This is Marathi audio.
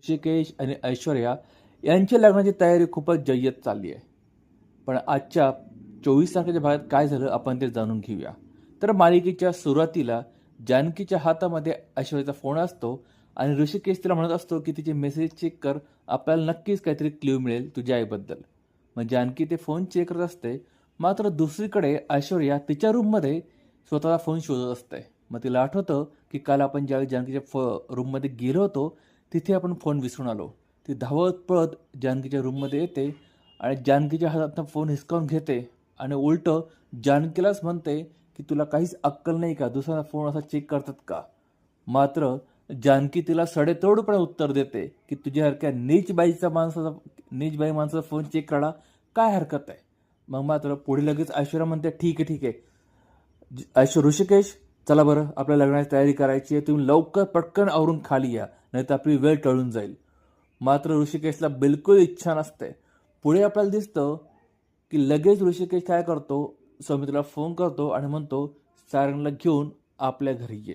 ऋषिकेश आणि ऐश्वर्या यांच्या लग्नाची तयारी खूपच जय्यत चालली आहे. पण आजच्या चोवीस तारखेच्या भागात काय झालं आपण ते जाणून घेऊया. तर मालिकेच्या सुरुवातीला जानकीच्या हातामध्ये ऐश्वर्याचा फोन असतो आणि ऋषिकेश तिला म्हणत असतो की तिचे मेसेज चेक कर आपल्याला नक्कीच काहीतरी क्ल्यू मिळेल तुझ्या आईबद्दल. मग जानकी ते फोन चेक करत असते मात्र दुसरीकडे ऐश्वर्या तिच्या रूममध्ये स्वतःचा फोन शोधत असते. मग तिला आठवतं की काल आपण ज्यावेळी जानकीच्या फ रूममध्ये गेलो होतो तिथे आपण फोन विसरून आलो. ती धावत पळत जानकीच्या रूममध्ये येते आणि जानकीच्या हातातनं फोन हिसकावून घेते आणि उलटं जानकीलाच म्हणते की तुला काहीच अक्कल नाही का? दुसरा फोन असा चेक करतात का? मात्र जानकी तिला सडेतोडपणे उत्तर देते की तुझ्यासारख्या नीच बाईचा माणसाचा नीच बाई माणसाचा फोन चेक करा. काय हरकत आहे? मग मात्र पुढे लगेच ऐश्वर्या म्हणते ठीक आहे ठीक आहे. ऐश्वर ऋषिकेश चला बरं आपल्या लग्नाची तयारी करायची आहे तुम्ही लवकर पटकन आवरून खाली या नाही तर आपली वेळ टळून जाईल. मात्र ऋषिकेशला बिलकुल इच्छा नसते. पुढे आपल्याला दिसतं की लगेच ऋषिकेश काय करतो सौमित्राला फोन करतो आणि म्हणतो सारंगला घेऊन आपल्या घरी ये.